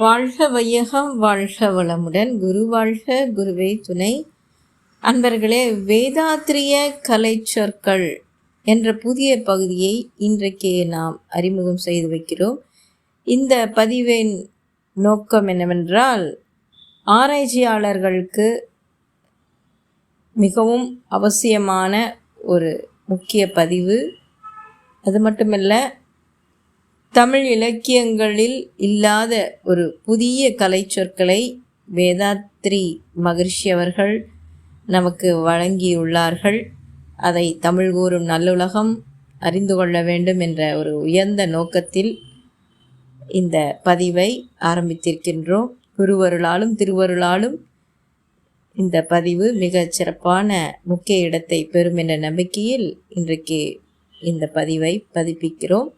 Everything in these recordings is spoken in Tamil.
வாழ்க வையகம் வாழ்க வளமுடன். குரு வாழ்க குருவே துணை. அன்பர்களே வேதாத்திரிய கலை சொற்கள் என்ற புதிய பகுதியை இன்றைக்கு நாம் அறிமுகம் செய்து வைக்கிறோம். இந்த பதிவின் நோக்கம் என்னவென்றால் ஆராய்ச்சியாளர்களுக்கு மிகவும் அவசியமான ஒரு முக்கிய பதிவு. அது மட்டுமல்ல தமிழ் இலக்கியங்களில் இல்லாத ஒரு புதிய கலை சொற்களை வேதாத்ரி மகிழ்ச்சி அவர்கள் நமக்கு வழங்கியுள்ளார்கள். அதை தமிழ் கூறும் நல்லுலகம் அறிந்து கொள்ள வேண்டும் என்ற ஒரு உயர்ந்த நோக்கத்தில் இந்த பதிவை ஆரம்பித்திருக்கின்றோம். குருவருளாலும் திருவருளாலும் இந்த பதிவு மிகச் சிறப்பான முக்கிய இடத்தை பெறும் என்ற நம்பிக்கையில் இன்றைக்கு இந்த பதிவை பதிப்பிக்கிறோம்.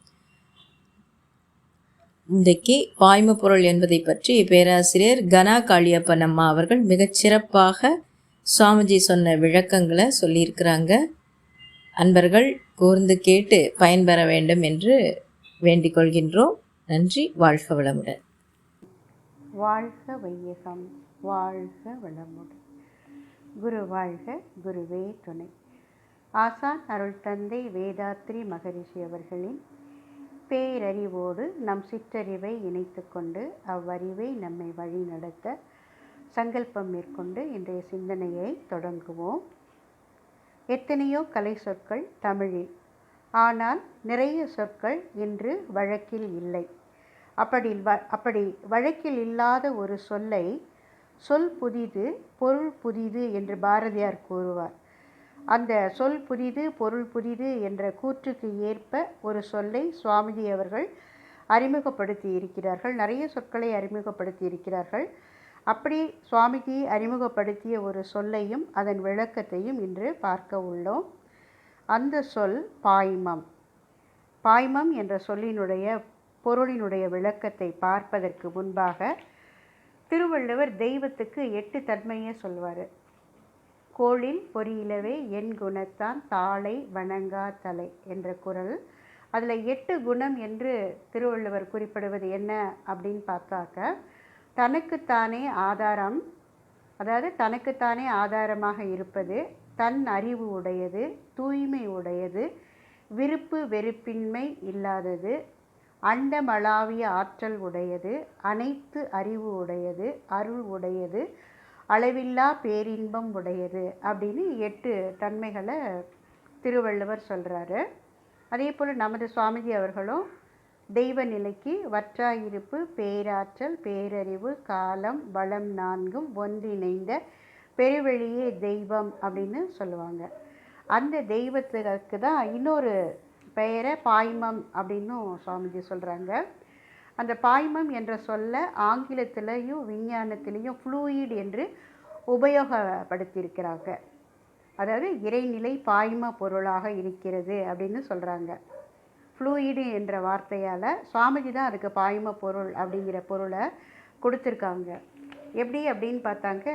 இன்றைக்கு பாய்மபொருள் என்பதை பற்றி பேராசிரியர் கனா காளியப்பன் அம்மா அவர்கள் மிகச் சிறப்பாக சுவாமிஜி சொன்ன விளக்கங்களை சொல்லியிருக்கிறாங்க. அன்பர்கள் கூர்ந்து கேட்டு பயன்பெற வேண்டும் என்று வேண்டிக் கொள்கின்றோம். நன்றி வாழ்க வளமுடன். வாழ்க வையகம் வாழ்க வளமுடன். குரு வாழ்க குருவே துணை. ஆசான் அருள் தந்தை வேதாத்ரி மகரிஷி அவர்களின் பேரறிவோடு நம் சிற்றறிவை இணைத்து கொண்டு அவ்வறிவை நம்மை வழி நடத்த சங்கல்பம் மேற்கொண்டு இன்றைய சிந்தனையை தொடங்குவோம். எத்தனையோ கலை சொற்கள் தமிழில் ஆனால் நிறைய சொற்கள் இன்று வழக்கில் இல்லை. அப்படி வ அப்படி வழக்கில் இல்லாத ஒரு சொல்லை சொல் புதிது பொருள் புதிது என்று பாரதியார் கூறுவார். அந்த சொல் புரிது பொருள் புதிது என்ற கூற்றுக்கு ஏற்ப ஒரு சொல்லை சுவாமிஜி அவர்கள் அறிமுகப்படுத்தி இருக்கிறார்கள். நிறைய சொற்களை அறிமுகப்படுத்தி இருக்கிறார்கள். அப்படி சுவாமிஜி அறிமுகப்படுத்திய ஒரு சொல்லையும் அதன் விளக்கத்தையும் இன்று பார்க்க உள்ளோம். அந்த சொல் பாய்மம். பாய்மம் என்ற சொல்லினுடைய பொருளினுடைய விளக்கத்தை பார்ப்பதற்கு முன்பாக திருவள்ளுவர் தெய்வத்துக்கு எட்டு தன்மையை சொல்வார். கோளில் பொறியிலவே என் குணத்தான் தாளை வணங்கா தலை என்ற குரல். அதில் எட்டு குணம் என்று திருவள்ளுவர் குறிப்பிடுவது என்ன அப்படின்னு பார்த்தாக்க தனக்குத்தானே ஆதாரம் அதாவது தனக்குத்தானே ஆதாரமாக இருப்பது தன் அறிவு உடையது தூய்மை உடையது விருப்பு வெறுப்பின்மை இல்லாதது அண்டமளாவிய ஆற்றல் உடையது அனைத்து அறிவு உடையது அருள் உடையது அளவில்லா பேரின்பம் உடையது அப்படின்னு எட்டு தன்மைகளை திருவள்ளுவர் சொல்கிறாரு அதே போல் நமது சுவாமிஜி அவர்களும் தெய்வ நிலைக்கு வற்றாயிருப்பு பேராற்றல் பேரறிவு காலம் வளம் நான்கும் ஒன்றிணைந்த பெருவெளியே தெய்வம் அப்படின்னு சொல்லுவாங்க. அந்த தெய்வத்துக்கு தான் இன்னொரு பெயரை பாய்மம் அப்படின்னும் சுவாமிஜி சொல்கிறாங்க அந்த பாய்மம் என்ற சொல்ல ஆங்கிலத்திலையும் விஞ்ஞானத்திலையும் ஃப்ளூயிட் என்று உபயோகப்படுத்தியிருக்கிறாங்க. அதாவது இறைநிலை பாய்ம பொருளாக இருக்கிறது அப்படின்னு சொல்கிறாங்க ஃப்ளூயிடு என்ற வார்த்தையால் சுவாமிஜி தான் அதுக்கு பாய்ம பொருள் அப்படிங்கிற பொருளை கொடுத்துருக்காங்க. எப்படி அப்படின்னு பார்த்தாங்க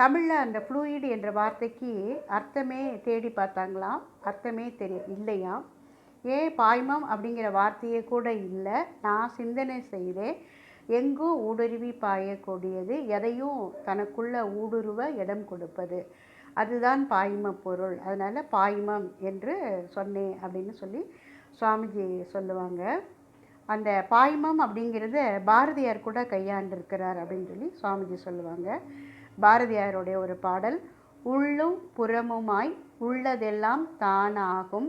தமிழில் அந்த ஃப்ளூயிடு என்ற வார்த்தைக்கு அர்த்தமே தேடி பார்த்தாங்களாம். அர்த்தமே தெரிய இல்லையாம். ஏன் பாய்மம் அப்படிங்கிற வார்த்தையே கூட இல்லை. நான் சிந்தனை செய்தேன். எங்கும் ஊடுருவி பாயக்கூடியது எதையும் தனக்குள்ள ஊடுருவ இடம் கொடுப்பது. அதுதான் பாய்ம பொருள். அதனால் பாய்மம் என்று சொன்னேன் அப்படின்னு சொல்லி சுவாமிஜி சொல்லுவாங்க. அந்த பாய்மம் அப்படிங்கிறத பாரதியார் கூட கையாண்டிருக்கிறார் அப்படின்னு சொல்லி சுவாமிஜி சொல்லுவாங்க. பாரதியாருடைய ஒரு பாடல் உள்ளும் புறமுமாய் உள்ளதெல்லாம் தானாகும்.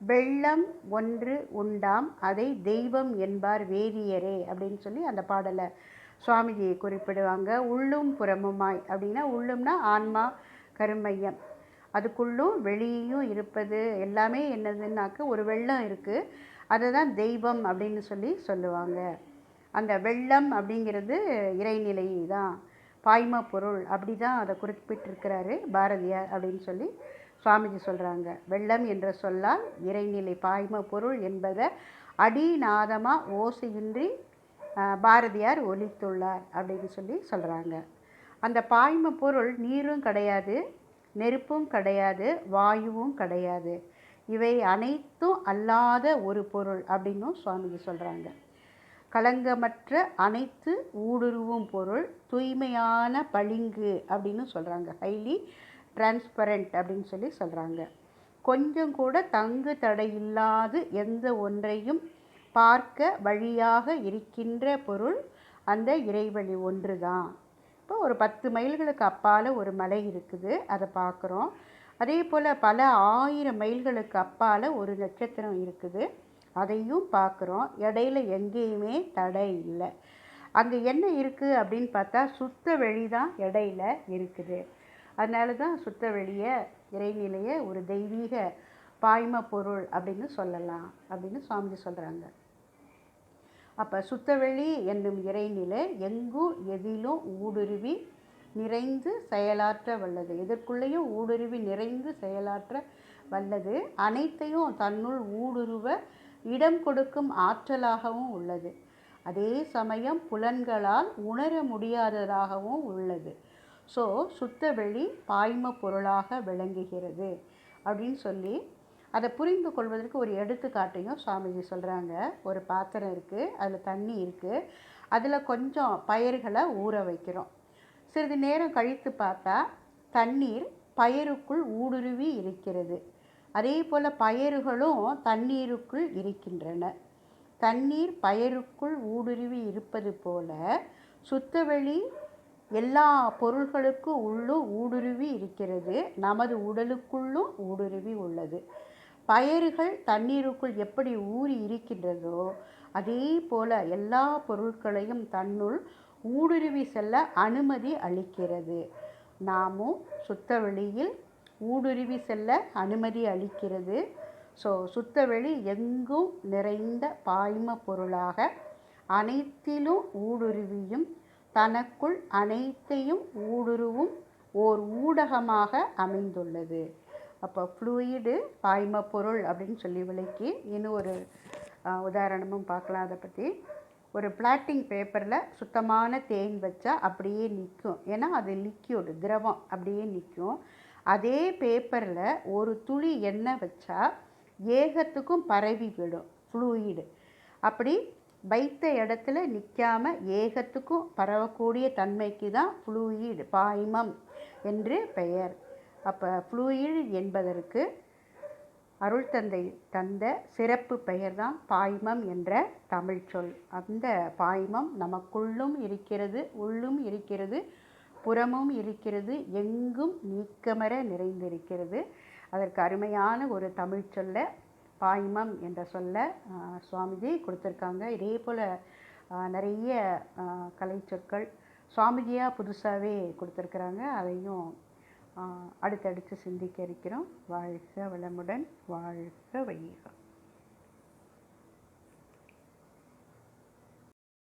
வெள்ளம் ஒன்று உண்டாம் அதை தெய்வம் என்பார் வேதியரே அப்படின்னு சொல்லி அந்த பாடலை சுவாமிஜியை குறிப்பிடுவாங்க. உள்ளும் புறமுமாய் அப்படின்னா உள்ளும்னா ஆன்மா கருமையம் அதுக்குள்ளும் வெளியும் இருப்பது எல்லாமே என்னதுன்னாக்க ஒரு வெள்ளம் இருக்குது அதை தான் தெய்வம் அப்படின்னு சொல்லி சொல்லுவாங்க. அந்த வெள்ளம் அப்படிங்கிறது இறைநிலை தான். பாய்ம பொருள் அப்படி தான் அதை குறிப்பிட்டிருக்கிறாரு பாரதியார் அப்படின்னு சொல்லி சுவாமிஜி சொல்கிறாங்க வெள்ளம் என்ற சொல்லால் இறைநிலை பாய்ம பொருள் என்பதை அடிநாதமாக ஓசையின்றி பாரதியார் ஒலித்துள்ளார் அப்படின்னு சொல்லி சொல்கிறாங்க அந்த பாய்ம பொருள் நீரும் கிடையாது நெருப்பும் கிடையாது வாயுவும் கிடையாது. இவை அனைத்தும் அல்லாத ஒரு பொருள் அப்படின்னும் சுவாமிஜி சொல்கிறாங்க களங்கமற்ற அனைத்து ஊடுருவும் பொருள் தூய்மையான பளிங்கு அப்படின்னு சொல்கிறாங்க ஹைலி டிரான்ஸ்பரண்ட் அப்படின்னு சொல்லி சொல்கிறாங்க கொஞ்சம் கூட தங்கு தடையில்லாது எந்த ஒன்றையும் பார்க்க வழியாக இருக்கின்ற பொருள் அந்த இறைவழி ஒன்று தான் இப்போ ஒரு பத்து மைல்களுக்கு அப்பால் ஒரு மலை இருக்குது அதை பார்க்குறோம். அதே போல் பல ஆயிரம் மைல்களுக்கு அப்பால் ஒரு நட்சத்திரம் இருக்குது அதையும் பார்க்குறோம். இடையில எங்கேயுமே தடை இல்லை. அங்கே என்ன இருக்குது அப்படின்னு பார்த்தா சுத்த வெளி தான் இடையில இருக்குது. அதனால தான் சுத்த வெளிய இறைநிலையை ஒரு தெய்வீக பாய்ம பொருள் அப்படின்னு சொல்லலாம் அப்படின்னு சுவாமிஜி சொல்கிறாங்க அப்போ சுத்தவெளி என்னும் இறைநிலை எங்கும் எதிலும் ஊடுருவி நிறைந்து செயலாற்ற வல்லது. எதற்குள்ளேயும் ஊடுருவி நிறைந்து செயலாற்ற வல்லது. அனைத்தையும் தன்னுள் ஊடுருவ இடம் கொடுக்கும் ஆற்றலாகவும் உள்ளது. அதே சமயம் புலன்களால் உணர முடியாததாகவும் உள்ளது. ஸோ சுத்த வெளி பாய்ம பொருளாக விளங்குகிறது அப்படின்னு சொல்லி அதை புரிந்து கொள்வதற்கு ஒரு எடுத்துக்காட்டையும் சுவாமிஜி சொல்கிறாங்க ஒரு பாத்திரம் இருக்குது அதில் தண்ணி இருக்குது அதில் கொஞ்சம் பயிர்களை ஊற வைக்கிறோம். சிறிது நேரம் கழித்து பார்த்தா தண்ணீர் பயிருக்குள் ஊடுருவி இருக்கிறது. அதே போல் பயறுகளும் தண்ணீருக்குள் இருக்கின்றன. தண்ணீர் பயருக்குள் ஊடுருவி இருப்பது போல சுத்தவெளி எல்லா பொருள்களுக்கும் உள்ளும் ஊடுருவி இருக்கிறது. நமது உடலுக்குள்ளும் ஊடுருவி உள்ளது. பயிர்கள் தண்ணீருக்குள் எப்படி ஊறி இருக்கின்றதோ அதே போல எல்லா பொருட்களையும் தன்னுள் ஊடுருவி செல்ல அனுமதி அளிக்கிறது. நாமும் சுத்த வெளியில் ஊடுருவி செல்ல அனுமதி அளிக்கிறது. ஸோ சுத்தவெளி எங்கும் நிறைந்த பாய்ம பொருளாக அனைத்திலும் ஊடுருவியும் தனக்குள் அனைத்தையும் ஊடுருவும் ஓர் ஊடகமாக அமைந்துள்ளது. அப்போ ஃப்ளூயிடு பாய்மபொருள் அப்படின்னு சொல்லி விளக்கி இன்னும் ஒரு உதாரணமும் பார்க்கலாம் அதை பற்றி ஒரு பிளாட்டிங் பேப்பரில் சுத்தமான தேன் வச்சா அப்படியே நிற்கும். ஏன்னா அது லிக்யூடு திரவம் அப்படியே நிற்கும். அதே பேப்பரில் ஒரு துளி எண்ணெய் வச்சா ஏகத்துக்கும் பரவி விடும் ஃப்ளூயிடு அப்படி வைத்த இடத்துல நிற்காம ஏகத்துக்கும் பரவக்கூடிய தன்மைக்கு தான் ஃப்ளூயிடு பாய்மம் என்று பெயர். அப்போ ஃப்ளூயிடு என்பதற்கு அருள் தந்தை தந்த சிறப்பு பெயர்தான் பாய்மம் என்ற தமிழ்ச்சொல் அந்த பாய்மம் நமக்குள்ளும் இருக்கிறது உள்ளும் இருக்கிறது புறமும் இருக்கிறது எங்கும் நீக்கமர நிறைந்திருக்கிறது. அதற்கு அருமையான ஒரு தமிழ்ச்சொல்ல பாய்மம் என்ற சொல்ல சுவாமிஜி கொடுத்துருக்காங்க. இதே போல் நிறைய கலை கலைச்சொற்கள் சுவாமிஜியாக புதுசாகவே கொடுத்துருக்குறாங்க. அதையும் அடுத்தடுத்து சிந்திக்க இருக்கிறோம். வாழ்க வளமுடன் வாழ்க வையகம்.